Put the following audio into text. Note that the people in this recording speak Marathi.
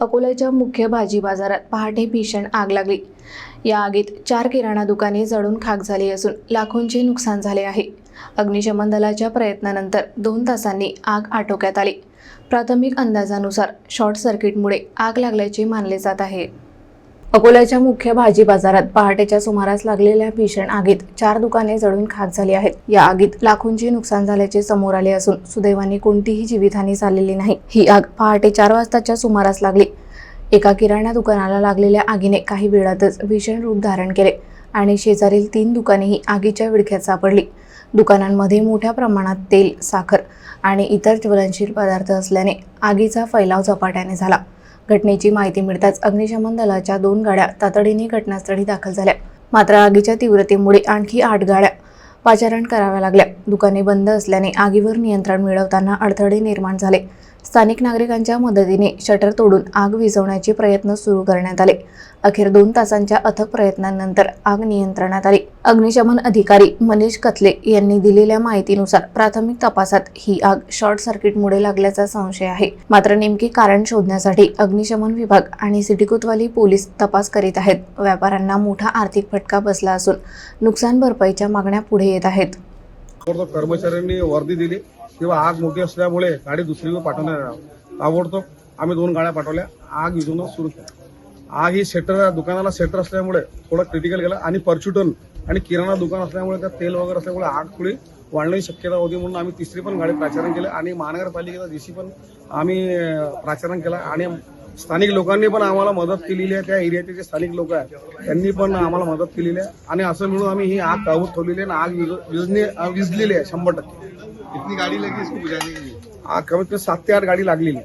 अकोल्याच्या मुख्य भाजी बाजारात पहाटे भीषण आग लागली. या आगीत चार किराणा दुकाने जळून खाक झाली असून लाखोंचे नुकसान झाले आहे. अग्निशमन दलाच्या प्रयत्नानंतर दोन तासांनी आग आटोक्यात आली. प्राथमिक अंदाजानुसार शॉर्ट सर्किटमुळे आग लागल्याचे मानले जात आहे. अकोल्याच्या मुख्य भाजी बाजारात पहाटेच्या सुमारास लागलेल्या भीषण आगीत चार दुकाने जळून खाक झाली आहेत. या आगीत लाखोंचे नुकसान झाल्याचे समोर आले असून सुदैवाने कोणतीही जीवितहानी झालेली नाही. ही आग पहाटे चार वाजताच्या सुमारास लागली. एका किराणा दुकानाला लागलेल्या आगीने काही वेळातच भीषण रूप धारण केले आणि शेजारील तीन दुकानेही आगीच्या विळख्यात सापडली. दुकानांमध्ये मोठ्या प्रमाणात तेल साखर आणि इतर ज्वलनशील पदार्थ असल्याने आगीचा फैलाव झपाट्याने झाला. घटनेची माहिती मिळताच अग्निशमन दलाच्या दोन गाड्या तातडीने घटनास्थळी दाखल झाल्या. मात्र आगीच्या तीव्रतेमुळे आणखी आठ गाड्या पाचारण कराव्या लागल्या. दुकाने बंद असल्याने आगीवर नियंत्रण मिळवताना अडथळे निर्माण झाले. स्थानिक नागरिकांच्या मदतीने शटर तोडून आग विझवण्याचे प्रयत्न सुरू करण्यात आले. अखेर दोन तासांच्या अथक प्रयत्नांनंतर आग नियंत्रणात आली. अग्निशमन अधिकारी मनीष कथले यांनी दिलेल्या माहितीनुसार प्राथमिक तपासात ही आग शॉर्ट सर्किटमुळे लागल्याचा संशय आहे. मात्र नेमके कारण शोधण्यासाठी अग्निशमन विभाग आणि सिटी कोतवाली पोलीस तपास करीत आहेत. व्यापाऱ्यांना मोठा आर्थिक फटका बसला असून नुकसान भरपाईच्या मागण्या पुढे येत आहेत. कर्मचाऱ्यांनी वर्दी दिली. किंवा आग मोठी असल्यामुळे गाडी दुसरीकडे पाठवण्यात ताबडतोब आम्ही दोन गाड्या पाठवल्या. आग विझवणं सुरू केलं. आग ही सेटर दुकानाला सेटर असल्यामुळे थोडं क्रिटिकल गेलं आणि परच्युटन आणि किराणा दुकान असल्यामुळे त्यात तेल वगैरे असल्यामुळे आग थोडी वाढण्याची शक्यता होती म्हणून आम्ही तिसरी पण गाडी प्राचारण केलं आणि महानगरपालिकेचा डीसी पण आम्ही प्राचारण केला आणि स्थानिक लोकांनी पण आम्हाला मदत केलेली आहे. त्या एरियाचे जे स्थानिक लोक आहेत त्यांनी पण आम्हाला मदत केलेली आहे. आणि असं मिळून आम्ही ही आग काबूत ठेवलेली आहे आणि आग विझ- विजने विजलेली आहे शंभर टक्के. कितनी गाड़ी लगी इसको बुझाने के लिए? आग कमीत कम सात ते आठ गाडी लागलेली।